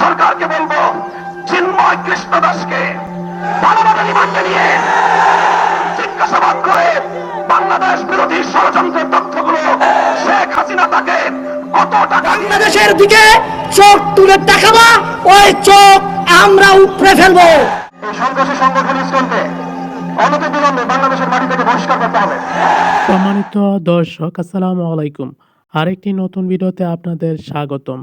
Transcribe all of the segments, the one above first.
সরকারকে বলব চিন্ময় কৃষ্ণ দাসকে ভালোভাবে রিমান্ডে নিয়ে জিজ্ঞাসাবাদ করে বাংলাদেশ বিরোধী ষড়যন্ত্রের তথ্যগুলো শেখ হাসিনা তাকে কত টাকা বাংলাদেশের দিকে চোখ তুলে তাকাবা ওই চোখ আমরা উপড়ে ফেলব। এই সন্ত্রাসী সংগঠন ইসকনকে অনতি বাংলাদেশের মাটি থেকে বহিষ্কার করতে হবে। সম্মানিত দর্শক আসসালামু আলাইকুম। আরেকটি নতুন ভিডিওতে আপনাদের স্বাগতম।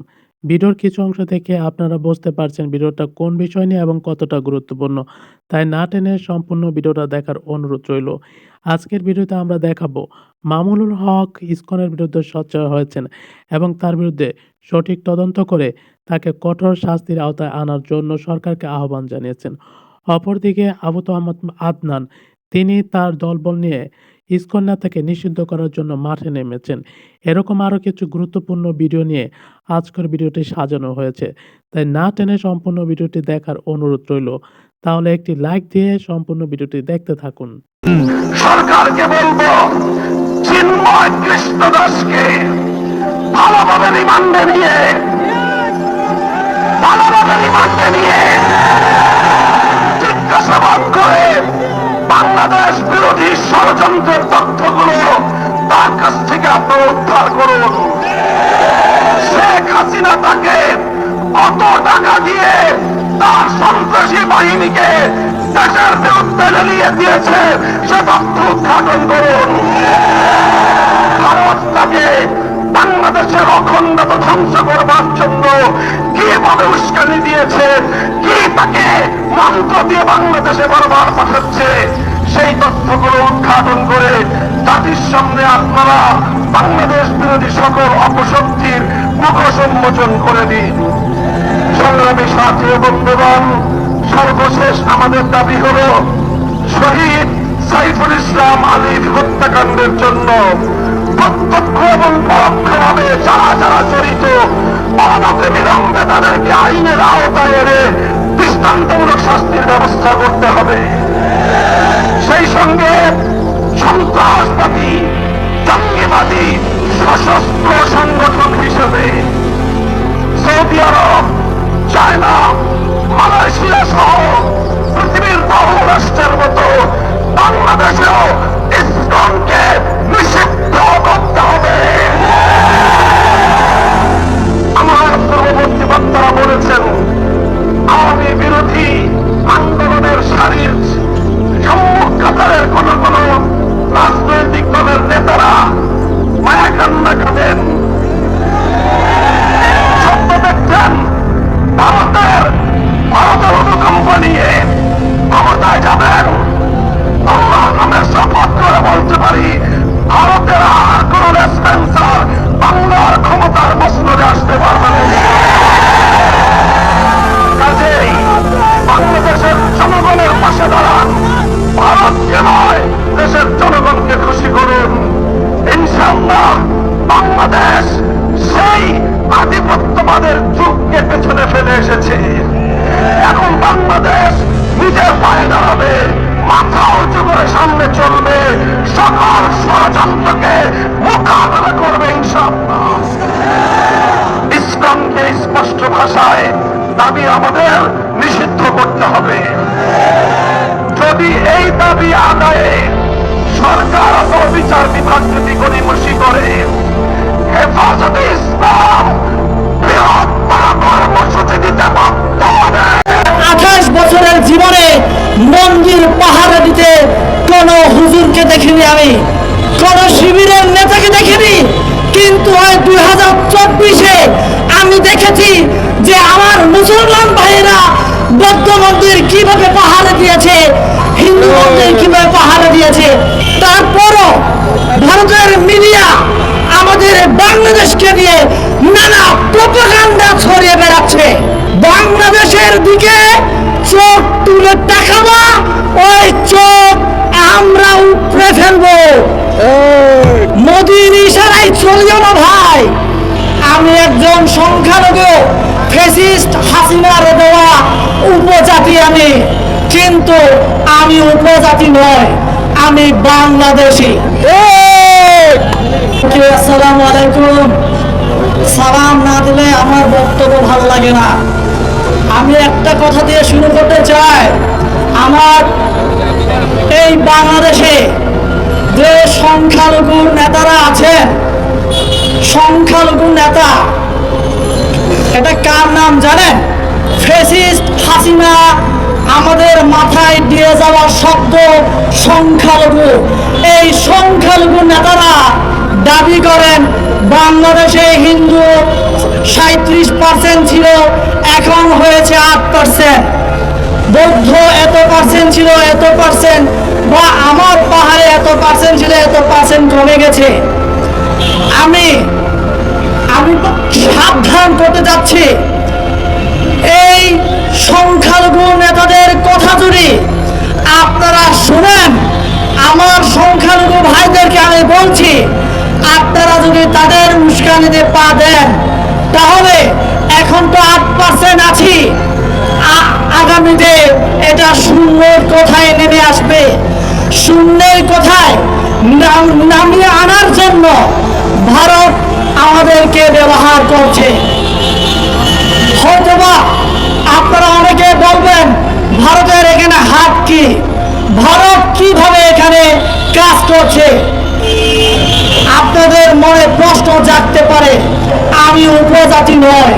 ভিডিওর কিছু অংশ থেকে আপনারা বুঝতে পারছেন ভিডিওটা কোন বিষয় নিয়ে এবং কতটা গুরুত্বপূর্ণ। তাই না টেনে সম্পূর্ণ ভিডিওটা দেখার অনুরোধ রইল। আজকের ভিডিওতে আমরা দেখাবো, মামুনুল হক ইসকনের বিরুদ্ধে সোচ্চার হয়েছেন এবং তার বিরুদ্ধে সঠিক তদন্ত করে তাকে কঠোর শাস্তির আওতায় আনার জন্য সরকারকে আহ্বান জানিয়েছেন। অপরদিকে আবু আহমদ আদনান, তিনি তার দলবল নিয়ে ইসকন নেতাকে নিষিদ্ধ করার জন্য মাঠে নেমেছেন। এরকম আরও কিছু গুরুত্বপূর্ণ ভিডিও নিয়ে আজকের ভিডিওটি সাজানো হয়েছে। তাই না টেনে সম্পূর্ণ ভিডিওটি দেখার অনুরোধ রইল। তাহলে একটি লাইক দিয়ে সম্পূর্ণ ভিডিওটি দেখতে থাকুন। সরকারকে বলব, চিন্ময় ভালোভাবে রিমান্ডে নিয়ে, ভালোভাবে রিমান্ডে নিয়ে জিজ্ঞাসাবাদ করে ষড়যন্ত্রের তথ্যগুলো তার কাছ থেকে আপনারা উদ্ধার করুন। শেখ হাসিনা তাকে কত টাকা দিয়ে তার সন্ত্রাসী বাহিনীকে দেশের বিরুদ্ধে লেলিয়ে দিয়েছে, সে তথ্য উদ্ঘাটন করুন। ভারত তাকে বাংলাদেশের অখণ্ডতা ধ্বংস করবার জন্য কীভাবে উস্কানি দিয়েছে, কি তাকে মন্ত্র দিয়ে বাংলাদেশে বারবার পাঠাচ্ছে সেই তথ্যগুলো উদ্ঘাটন করে জাতির সামনে আপনারা বাংলাদেশ বিরোধী সকল অপশক্তির মুখ সম্মোচন করে দিন। সংগ্রামী সাথী বন্ধুগণ সর্বশেষ আমাদের দাবি হল শহীদ সাইফুল ইসলাম আলীর হত্যাকাণ্ডের জন্য প্রত্যক্ষ এবং পরোক্ষভাবে যারা যারা জড়িত অনতি বিলম্বে তাদেরকে আইনের আওতায় এনে দৃষ্টান্তমূলক শাস্তির ব্যবস্থা করতে হবে। ইসলামকে স্পষ্ট ভাষায় দাবি আমাদের নিষিদ্ধ করতে হবে। যদি এই দাবি আদায়ে সরকার বিচার বিভাগ যদি গণিমসি করে, হেফাজতে ইসলাম আঠাশ বছরের জীবনে মন্দির পাহারা দিতে কোন হুজুরকে দেখিনি আমি। কোন শিবিরের কিন্তু ওই দুই হাজার চব্বিশে আমি দেখেছি যে আমার মুসলমান ভাইয়েরা বৌদ্ধ মন্দির কীভাবে পাহাড়ে দিয়েছে, হিন্দু মন্দির কীভাবে ভাই, আমি একজন সংখ্যালঘু, ফেসিস্ট হাসিনার দেওয়া উপজাতি আমি। কিন্তু আমি উপজাতি নয়, আমি বাংলাদেশি। আসসালামু আলাইকুম। সালাম না দিলে আমার বক্তব্য ভালো লাগে না। আমি একটা কথা দিয়ে শুরু করতে চাই। আমার এই বাংলাদেশে যে সংখ্যালঘু নেতারা আছেন সংখ্যালঘু নেতা। এটা কার নাম জানেন? ফেসিস্ট হাসিনা আমাদের মাথায় দিয়ে যাওয়া শব্দ সংখ্যালঘু। এই সংখ্যালঘু নেতারা দাবি করেন, বাংলাদেশে হিন্দু সাঁত্রিশ পার্সেন্ট ছিল, এখন হয়েছে আট পার্সেন্ট। বৌদ্ধ এত পার্সেন্ট ছিল, এত পার্সেন্ট, বা আমার পাহাড়ে এত পার্সেন্ট ছিল, এত পার্সেন্ট কমে গেছে। আমি আমি সাবধান করতে যাচ্ছি। এই সংখ্যালঘু নেতাদের কথা যদি আপনারা শুনেন, আমার সংখ্যালঘু ভাইদেরকে আমি বলছি, আপনারা যদি তাদের উস্কানিতে পা দেন, তাহলে এখন তো আট পার্সেন্ট আছি। আগামীতে এটা শূন্যের কোথায় নেমে আসবে? শূন্যের কোথায় নাম- নামিয়ে আনার জন্য ভারত আমাদেরকে ব্যবহার করছে। হয়তোবা আপনারা অনেকে বলবেন, ভারতের এখানে হাত কি? ভারত কীভাবে এখানে কাজ করছে? আপনাদের মনে প্রশ্ন জাগতে পারে, আমি উপজাতি নয়,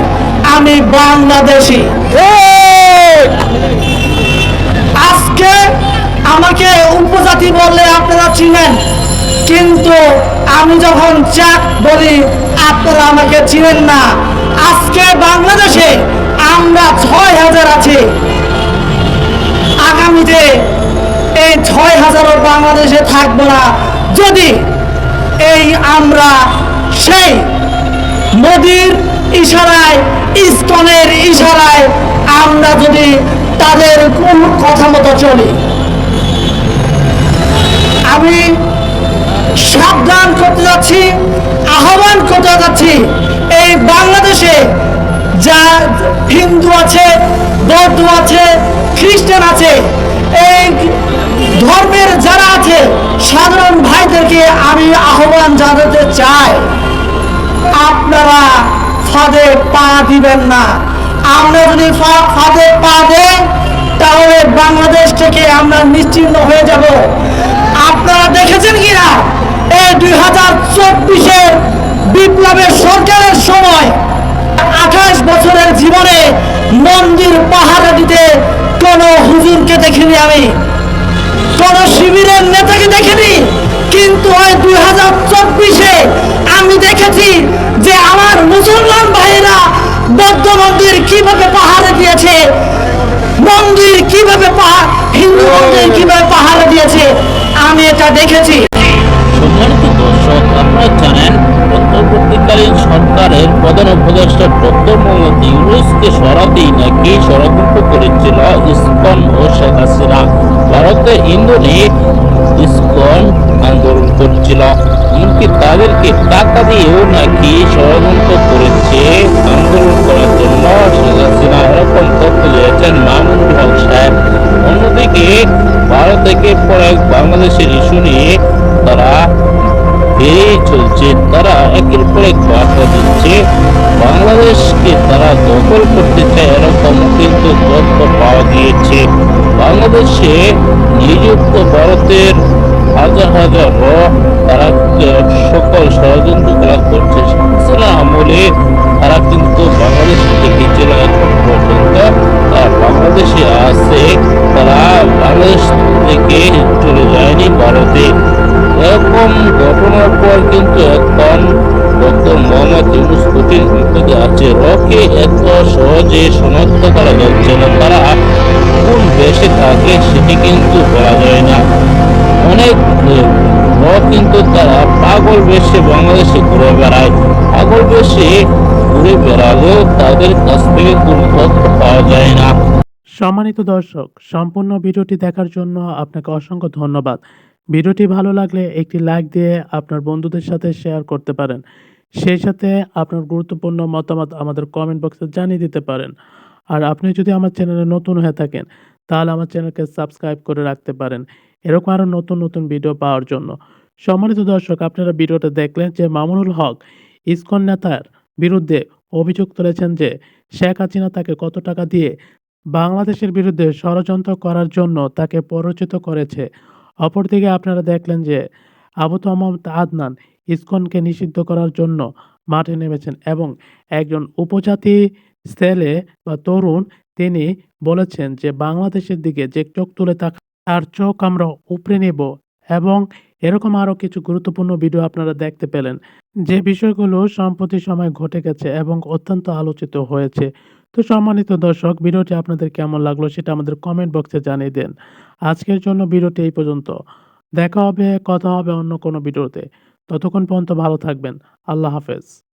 আমি বাংলাদেশি। আজকে আমাকে উপজাতি বললে আপনারা চিনেন, কিন্তু আমি যখন চাক বলি, আপনারা আমাকে চিনেন না। আজকে বাংলাদেশে আমরা ছয় হাজার আছি। আগামীতে এই ছয় হাজারও বাংলাদেশে থাকব না। যদি এই আমরা সেই মোদির ইশারায়, ইস্কনের ইশারায় আমরা যদি তাদের কোন কথা মতো চলি। আমি সাবধান করতে যাচ্ছি, আহ্বান করতে যাচ্ছি। এই বাংলাদেশে যা হিন্দু আছে, বৌদ্ধ আছে, খ্রিস্টান আছে, এই ধর্মের যারা আছে, সাধারণ ভাইদেরকে আমি আহ্বান জানাতে চাই। আপনারা ফাঁদে পা দিবেন না। আমরা যদি ফাঁদে পা দেন তাহলে বাংলাদেশ থেকে আমরা নিশ্চিন্ন হয়ে যাব। আপনারা দেখেছেন কিনা? এই দুই হাজার চব্বিশে বিপ্লবের সরকারের সময় আঠাশ বছরের জীবনে মন্দির পাহারা দিতে কোনো হুজুরকে দেখিনি আমি। কোন শিবিরের নেতাকে দেখিনি। কিন্তু ওই দুই হাজার চব্বিশে আমি দেখেছি যে আমার মুসলমান ভাইয়েরা বৌদ্ধ মন্দির কীভাবে পাহাড়ে দিয়েছে মন্দির কীভাবে পাহাড় হিন্দু মন্দির কীভাবে পাহাড়ে দিয়েছে আমি এটা দেখেছি। সম্মানিত দর্শক আপনারা জানেন অন্তর্বর্তীকালীন সরকারের প্রধান উপদেষ্টা ডক্টর মোহাম্মদ ইউনুসকে সরাতেই নাকি ষড়যন্ত্র করেছিল ইসকন ও শেখ হাসিনা। ভারতে ইন্দোনে ইসকন আন্দোলন করছিল। এমনকি তাদেরকে টাকা দিয়েও নাকি ষড়যন্ত্র করেছে আন্দোলন এরকম কিন্তু তথ্য পাওয়া গিয়েছে। বাংলাদেশে নিযুক্ত ভারতের হাজার হাজার র তারা সকল ষড়যন্ত্র তারা করছে। আমলে তারা কিন্তু বাংলাদেশ থেকে ছিল এখন পর্যন্ত বাংলাদেশে আছে, তারা বাংলাদেশ থেকে চলে যায়নি ভারতে। এরকম ঘটনার পর কিন্তু এখন এত সহজে শনাক্ত করা যাচ্ছে না তারা কোন দেশে থাকে সেটি কিন্তু বলা যায় না। অনেক কিন্তু তারা পাগল বেশে বাংলাদেশে ঘুরে বেড়ায়। পাগল বেশে ঘুরে বেড়ালেও তাদের কাছ থেকে কোনো তথ্য পাওয়া যায় না। সম্মানিত দর্শক, সম্পূর্ণ ভিডিওটি দেখার জন্য আপনাকে অসংখ্য ধন্যবাদ। ভিডিওটি ভালো লাগলে একটি লাইক দিয়ে আপনার বন্ধুদের সাথে শেয়ার করতে পারেন। সেই সাথে আপনার গুরুত্বপূর্ণ মতামত আমাদের কমেন্ট বক্সে জানিয়ে দিতে পারেন। আর আপনি যদি আমার চ্যানেলে নতুন হয়ে থাকেন, তাহলে আমার চ্যানেলকে সাবস্ক্রাইব করে রাখতে পারেন। এরকম আরও নতুন নতুন ভিডিও পাওয়ার জন্য। সম্মানিত দর্শক, আপনারা ভিডিওটা দেখলেন যে মামুনুল হক, ইসকন নেতার বিরুদ্ধে অভিযোগ তুলেছেন যে শেখ হাসিনা তাকে কত টাকা দিয়ে বাংলাদেশের বিরুদ্ধে ষড়যন্ত্র করার জন্য তাকে প্ররোচিত করেছে। অপরদিকে আপনারা দেখলেন যে আবু তমাম আদনান ইসকনকে নিষিদ্ধ করার জন্য মাঠে নেমেছেন এবং একজন উপজাতি ছেলে বা তরুণ তিনি বলেছেন যে বাংলাদেশের দিকে যে চোখ তুলে তাকা তার চোখ আমরা উপড়ে নেব এবং এরকম আরও কিছু গুরুত্বপূর্ণ ভিডিও আপনারা দেখতে পেলেন। যে বিষয়গুলো সম্প্রতি সময় ঘটে গেছে এবং অত্যন্ত আলোচিত হয়েছে। তো সম্মানিত দর্শক, ভিডিওটি আপনাদের কেমন লাগল সেটা আমাদের কমেন্ট বক্সে জানিয়ে দেন। আজকের জন্য ভিডিওটি এই পর্যন্ত। দেখা হবে, কথা হবে অন্য কোনো ভিডিওতে। ততক্ষণ পর্যন্ত ভালো থাকবেন। আল্লাহ হাফেজ।